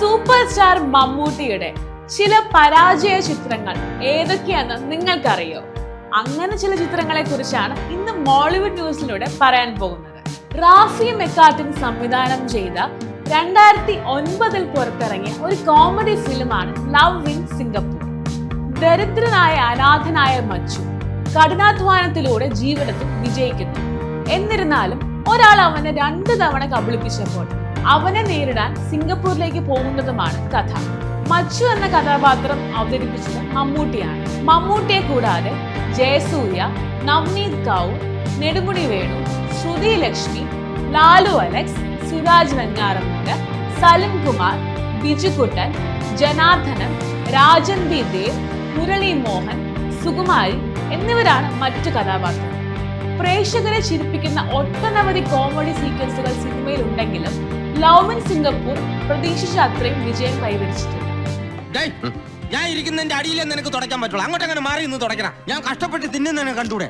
Super star മമ്മൂട്ടിയുടെ ചില പരാജയ ചിത്രങ്ങൾ ഏതൊക്കെയാണെന്ന് നിങ്ങൾക്കറിയോ? അങ്ങനെ ചില ചിത്രങ്ങളെ കുറിച്ചാണ് ഇന്ന് മോളിവുഡ് ന്യൂസിലൂടെ പറയാൻ പോകുന്നത്. റാഫി മെക്കാട്ടിൻ സംവിധാനം ചെയ്ത രണ്ടായിരത്തി ഒൻപതിൽ പുറത്തിറങ്ങിയ ഒരു കോമഡി ഫിലിമാണ് ലവ് ഇൻ സിംഗപ്പൂർ. ദരിദ്രനായ അനാഥനായ മച്ചു കഠിനാധ്വാനത്തിലൂടെ ജീവിതത്തിൽ വിജയിക്കുന്നു. എന്നിരുന്നാലും ഒരാൾ അവനെ രണ്ടു തവണ കബളിപ്പിച്ചപ്പോൾ അവനെ നേരിടാൻ സിംഗപ്പൂരിലേക്ക് പോകുന്നതുമാണ് കഥ. മച്ചു എന്ന കഥാപാത്രം അവതരിപ്പിച്ചത് മമ്മൂട്ടിയാണ്. മമ്മൂട്ടിയെ കൂടാതെ ജയസൂര്യ നവ്നീത് കൗർ നെടുമുടി വേണു ശ്രുതി ലക്ഷ്മി ലാലു അലക്സ് സുരാജ് വെഞ്ഞാറമ്മൂട് സലിം കുമാർ ബിജുകുട്ടൻ ജനാർദ്ദനൻ രാജൻ ബി ദേവ് മുരളി മോഹൻ സുകുമാരി എന്നിവരാണ് മറ്റു കഥാപാത്രങ്ങൾ. പ്രേക്ഷകരെ ചിരിപ്പിക്കുന്ന ഒട്ടനവധി കോമഡി സീക്വൻസുകൾ സിനിമയിൽ ഉണ്ടെങ്കിലും ലവ് ഇൻ സിംഗപ്പൂർ പ്രതീക്ഷിച്ച അത്രയും വിജയം കൈവരിച്ചിട്ടുണ്ട്. ഞാൻ ഇരിക്കുന്നതിന്റെ അടിയിലേ നിനക്ക് തുടയ്ക്കാൻ പറ്റുള്ളൂ. അങ്ങോട്ട് അങ്ങനെ മാറി നിന്ന് തുടയ്ക്കണം. ഞാൻ കഷ്ടപ്പെട്ട് തിന്നുന്നതിനെ കണ്ടൂടെ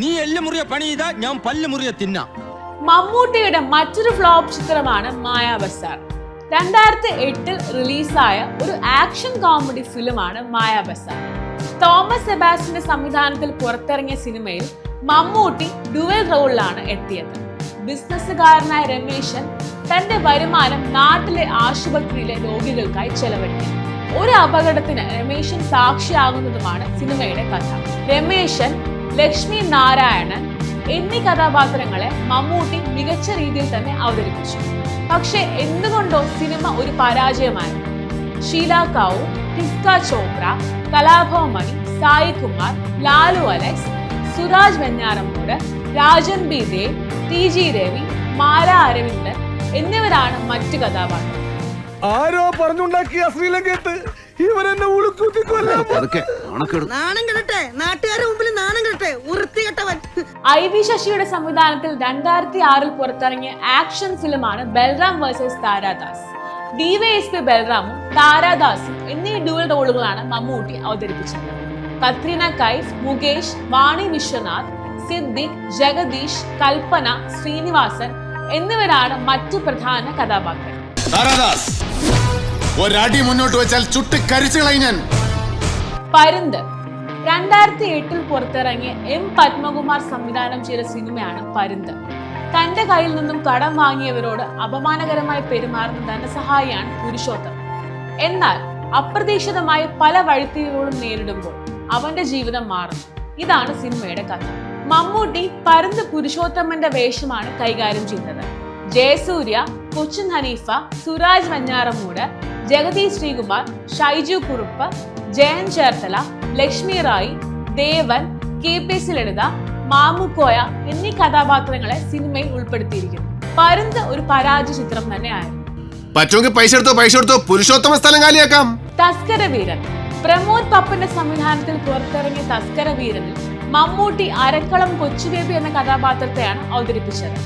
നീ എല്ല് മുറിയ പണി ചെയ്താ ഞാൻ പല്ല് മുറിയ തിന്നാം. മമ്മൂട്ടിയുടെ മറ്റൊരു ഫ്ലോപ്പ് ചിത്രമാണ് മായാ ബസാർ. രണ്ടായിരത്തി എട്ടിൽ റിലീസായ ഒരു ആക്ഷൻ കോമഡി ഫിലിമാണ് മായാ ബസാർ. തോമസ് സെബാസ്റ്റിന്റെ സംവിധാനത്തിൽ പുറത്തിറങ്ങിയ സിനിമയിൽ മമ്മൂട്ടി ഡുവൽ റോളിലാണ് എത്തിയത്. ബിസിനസ്സുകാരനായ രമേശൻ തന്റെ വരുമാനം നാട്ടിലെ ആശുപത്രിയിലെ രോഗികൾക്കായി ചെലവഴിക്കും. ഒരു അപകടത്തിന് രമേശൻ സാക്ഷിയാകുന്നതുമാണ് സിനിമയുടെ കഥ. രമേശൻ ലക്ഷ്മി നാരായണൻ എന്നീ കഥാപാത്രങ്ങളെ മമ്മൂട്ടി മികച്ച രീതിയിൽ തന്നെ അവതരിപ്പിച്ചു. പക്ഷെ എന്തുകൊണ്ടോ സിനിമ ഒരു പരാജയമായിരുന്നു Sheela Kavu Tisca Chopra Kalabhavan Mani Sai Kumar Lalu Alex Suraj Venjaramoodu Rajan B Dev T G Ravi Mala Aravindan എന്നിവരാണ് മറ്റു കഥാപാത്രങ്ങൾ. ആരോ പറഞ്ഞുണ്ടാക്കിയ ശ്രീലങ്കത്ത് ഇവരെന്നെ ഉളുക്കുത്തി നാണം കെടട്ടെ. നാട്ടുകാരുടെ മുമ്പിൽ നാണം കെടട്ടെ. ഐ വി ശശിയുടെ സംവിധാനത്തിൽ രണ്ടായിരത്തി ആറിൽ പുറത്തിറങ്ങിയ ആക്ഷൻ ഫിലിമാണ് ബൽറാം വേഴ്സസ് താരാദാസ്. ഡിവൈഎസ്പി ബൽറാമും താരാദാസും എന്നീ ഡ്യുവൽ റോളുകളാണ് മമ്മൂട്ടി അവതരിപ്പിച്ചത് കത്രീന കൈഫ് മുകേഷ് വാണി വിശ്വനാഥ് സിദ്ദിഖ് ജഗദീഷ് കൽപ്പന ശ്രീനിവാസൻ എന്നിവരാണ് മറ്റു പ്രധാന കഥാപാത്രങ്ങൾ. ഒരടി മുന്നോട്ട് വെച്ചാൽ ചുട്ട് കരിച്ചു ഞാൻ. പരുന്ത് രണ്ടായിരത്തി എട്ടിൽ പുറത്തിറങ്ങിയ എം പത്മകുമാർ സംവിധാനം ചെയ്ത സിനിമയാണ് പരുന്ത്. തന്റെ കയ്യിൽ നിന്നും കടം വാങ്ങിയവരോട് അപമാനകരമായി പെരുമാറുന്ന ധനസഹായിയാണ് പുരുഷോത്തം എന്നാൽ അപ്രതീക്ഷിതമായി പല വഴിത്തിരിവുകളും നേരിടുമ്പോൾ അവന്റെ ജീവിതം മാറുന്നു. ഇതാണ് സിനിമയുടെ കഥ. മമ്മൂട്ടി പരന്ത് പുരുഷോത്തമന്റെ വേഷമാണ് കൈകാര്യം ചെയ്തത്. Jayasurya Cochin Haneefa Suraj Venjaramoodu Jagathy Sreekumar Shaiju Kurup Jayan Cherthala Lakshmi Rai Devan K P C Lalitha Mamukkoya എന്നീ കഥാപാത്രങ്ങളെ സിനിമയിൽ ഉൾപ്പെടുത്തിയിരിക്കുന്നു. പരുന്ത് ഒരു പരാജയ ചിത്രം തന്നെയായിരുന്നു. പറ്റുമെങ്കിൽ പൈസ എടുത്തോ പൈസ എടുത്തോ പുരുഷോത്തമ സ്ഥലം കാലിയാക്കാം. തസ്കര വീരൻ. പ്രമോദ് പപ്പന്റെ സംവിധാനത്തിൽ പുറത്തിറങ്ങിയ തസ്കര വീരനിൽ മമ്മൂട്ടി അരക്കളം കൊച്ചുബേബി എന്ന കഥാപാത്രത്തെയാണ് അവതരിപ്പിച്ചത്.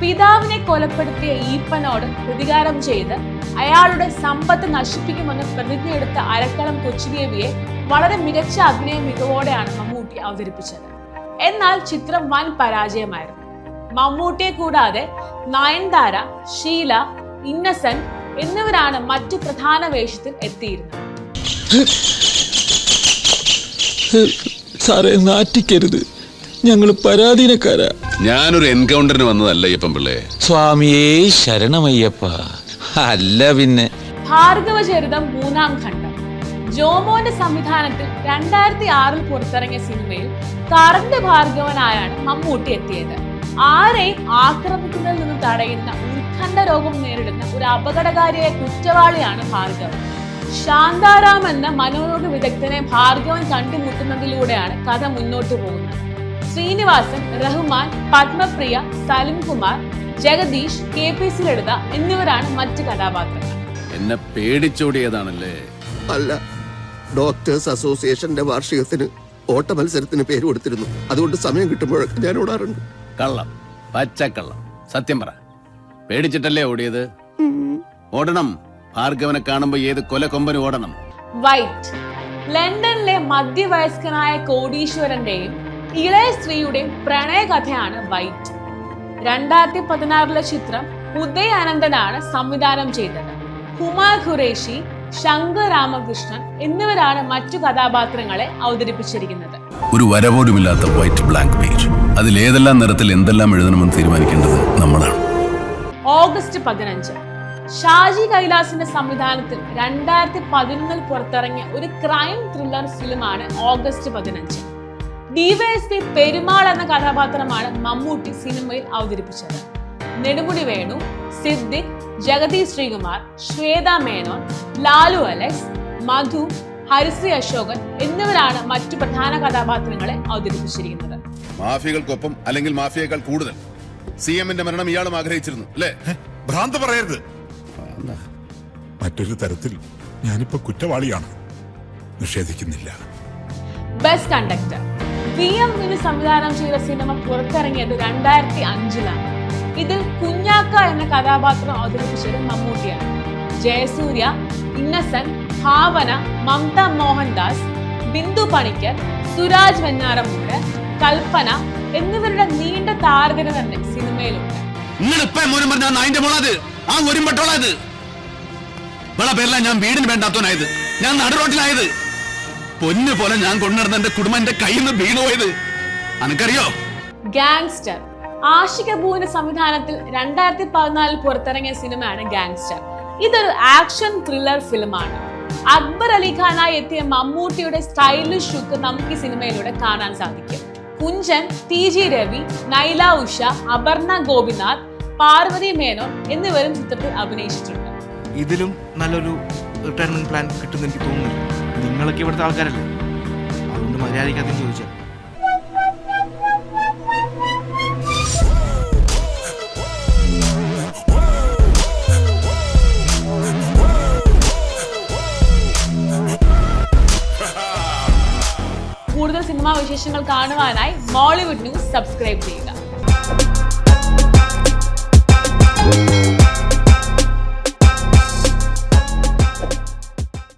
പിതാവിനെ കൊലപ്പെടുത്തിയ ഈപ്പനോട് പ്രതികാരം ചെയ്ത് അയാളുടെ സമ്പത്ത് നശിപ്പിക്കുമെന്ന് പ്രതിജ്ഞയെടുത്ത അരക്കളം കൊച്ചുബേബിയെ വളരെ മികച്ച അഭിനയ മികവോടെയാണ് മമ്മൂട്ടി അവതരിപ്പിച്ചത്. എന്നാൽ ചിത്രം വൻ പരാജയമായിരുന്നു. മമ്മൂട്ടിയെ കൂടാതെ നയൻതാര ഷീല ഇന്നസെന്റ് എന്നിവരാണ് മറ്റു പ്രധാന വേഷത്തിൽ എത്തിയിരുന്നത്. സാറേ നാറ്റിക്കരുത് ഞങ്ങൾ പരാധീനക്കാരാ. ഞാനൊരു എൻകൗണ്ടറിന് വന്നതല്ല അയ്യപ്പൻ പിള്ളേ. സ്വാമിയേ ശരണമയ്യപ്പ. അല്ല പിന്നെ. ഭാർഗവ ചരിതം മൂന്നാം ഖണ്ഡം ജോമോന്റെ സംവിധാനത്തിൽ രണ്ടായിരത്തി ആറിൽ പുറത്തിറങ്ങിയ സിനിമയിൽ കറണ്ട് ഭാർഗവനായാണ് മമ്മൂട്ടി എത്തിയത്. ആരെയും ആക്രമിക്കുന്നതിൽ നിന്ന് തടയുന്ന ഉത്കണ്ഠ രോഗം നേരിടുന്ന ഒരു അപകടകാരിയായ കുറ്റവാളിയാണ് ഭാർഗവൻ. ശാന്താറാം എന്ന മനോരോഗ വിദഗ്ധനെ ഭാർഗവൻ കണ്ടുമുട്ടുന്നതിലൂടെയാണ് കഥ മുന്നോട്ടു പോകുന്നത്. Sreenivasan Rahman Padmapriya Salim Kumar Jagadish K P C Lalitha എന്നിവരാണ് മറ്റ് കഥാപാത്രങ്ങൾ. എന്നെ പേടിച്ചോടിയതാണല്ലേ? അല്ല ഡോക്ടേഴ്സ് അസോസിയേഷന്റെ വാർഷികത്തിന് ഓട്ട മത്സരത്തിന് പേര് കൊടുത്തിരുന്നു. അതുകൊണ്ട് സമയം കിട്ടുമ്പോഴൊക്കെ ഞാൻ ഓടാറുണ്ട്. കള്ളം പച്ചക്കള്ളം. സത്യം പറ. പേടിച്ചിട്ടല്ലേ ഓടിയത്? ഓടണം. ഭാർഗവനെ കാണുമ്പോ ഏത് കൊല കൊമ്പന് ഓടണം. വൈറ്റ്. ലണ്ടനിലെ മധ്യവയസ്കനായ കോടീശ്വരന്റെയും ഇളയ സ്ത്രീയുടെയും പ്രണയകഥയാണ് വൈറ്റ്. രണ്ടായിരത്തി പതിനാറിലെ ചിത്രം ഉദയ് അനന്തനാണ് സംവിധാനം ചെയ്തത്. കുമാർ ഖുറേഷി ശങ്കർ രാമകൃഷ്ണൻ എന്നിവരാണ് മറ്റു കഥാപാത്രങ്ങളെ അവതരിപ്പിച്ചിരിക്കുന്നത്. ഒരു വര പോലുമില്ലാത്ത വൈറ്റ് ബ്ലാങ്ക് പേജ് അതിൽ ഏതെല്ലാം നിറത്തിൽ എന്തെല്ലാം എഴുതണമെന്ന് തീരുമാനിക്കേണ്ടത് നമ്മളാണ്. ഓഗസ്റ്റ് പതിനഞ്ച്. ഷാജി കൈലാസിന്റെ സംവിധാനത്തിൽ രണ്ടായിരത്തി പതിനൊന്നിൽ പുറത്തിറങ്ങിയ ഒരു ക്രൈം ത്രില്ലർ ഫിലിമാണ് ഓഗസ്റ്റ് പതിനഞ്ച്. ഡിവൈഎസ്പി പെരുമാൾ എന്ന കഥാപാത്രമാണ് മമ്മൂട്ടി സിനിമയിൽ അവതരിപ്പിച്ചത്. നെടുമുടി വേണു സിദ്ദിഖ് ജഗതി ശ്രീകുമാർ ശ്വേത മേനോൻ ലാലു അലക്സ് മധു ഹരിശ്രീ അശോകൻ എന്നിവരാണ് മറ്റു പ്രധാന കഥാപാത്രങ്ങളെ അവതരിപ്പിച്ചിരിക്കുന്നത്. മാഫിയകൾക്കൊപ്പം അല്ലെങ്കിൽ മാഫിയേക്കാൾ കൂടുതൽ. സി എമ്മിന്റെ മരണം ഇയാളും ആഗ്രഹിച്ചിരുന്നു അല്ലേ? ഭ്രാന്ത് പറയരുത്. മറ്റൊരു തരത്തിൽ ഞാനിപ്പോ കുറ്റവാളിയാണ്. നിഷേധിക്കുന്നില്ല. ബെസ്റ്റ് കണ്ടക്ടർ വി എം സംവിധാനം ചെയ്ത സിനിമ പുറത്തിറങ്ങിയത് രണ്ടായിരത്തി അഞ്ചിലാണ് ഇതിൽ കുഞ്ഞാക്ക എന്ന കഥാപാത്രം അവതരിപ്പിച്ചത് മമ്മൂട്ടിയാണ്. ജയസൂര്യ ഇന്നസെന്റ് ഭാവന മമത മോഹൻദാസ് ബിന്ദു പണിക്കർ സുരാജ് വെഞ്ഞാറമൂട് കൽപ്പന എന്നിവരുടെ നീണ്ട താരതമ്യം തന്നെ സിനിമയിലുണ്ട്. ഇവളെ പേരില ഞാൻ വീടിന് വേണ്ടാത്തവനായത്. ഞാൻ നടുറോട്ടിലായത് പൊന്നു പോലെ ഞാൻ കൊണ്ടുനടന്ന എന്റെ കുടുംബം എന്റെ കയ്യിൽ നിന്ന് വീണുപോയത് അനക്കറിയോ? ഗാങ്സ്റ്റർ ആഷിക ഭൂവിന്റെ സംവിധാനത്തിൽ രണ്ടായിരത്തി പതിനാലിൽ പുറത്തിറങ്ങിയ സിനിമയാണ് ഗാങ്സ്റ്റർ ഇതൊരു ആക്ഷൻ ത്രില്ലർ ഫിലിമാണ് അക്ബർ അലി ഖാനായി എത്തിയ മമ്മൂട്ടിയുടെ സ്റ്റൈലിഷ് ലുക്ക് നമുക്ക് ഈ സിനിമയിലൂടെ കാണാൻ സാധിക്കും. കുഞ്ചൻ ടി ജി രവി നൈല ഉഷ അപർണ ഗോപിനാഥ് പാർവതി മേനോൻ എന്നിവരും ചിത്രത്തിൽ അഭിനയിച്ചിട്ടുണ്ട്. ഇതിലും നല്ലൊരു റിട്ടയർമെന്റ് പ്ലാൻ കിട്ടുമെന്ന് എനിക്ക് തോന്നുന്നില്ല. നിങ്ങളൊക്കെ ഇവിടുത്തെ ആൾക്കാരല്ലേ? അതുകൊണ്ട് മര്യാദയ്ക്ക് ചോദിച്ചാൽ കൂടുതൽ സിനിമാ വിശേഷങ്ങൾ കാണുവാനായി മോളിവുഡ് ന്യൂസ് സബ്സ്ക്രൈബ് ചെയ്യുക.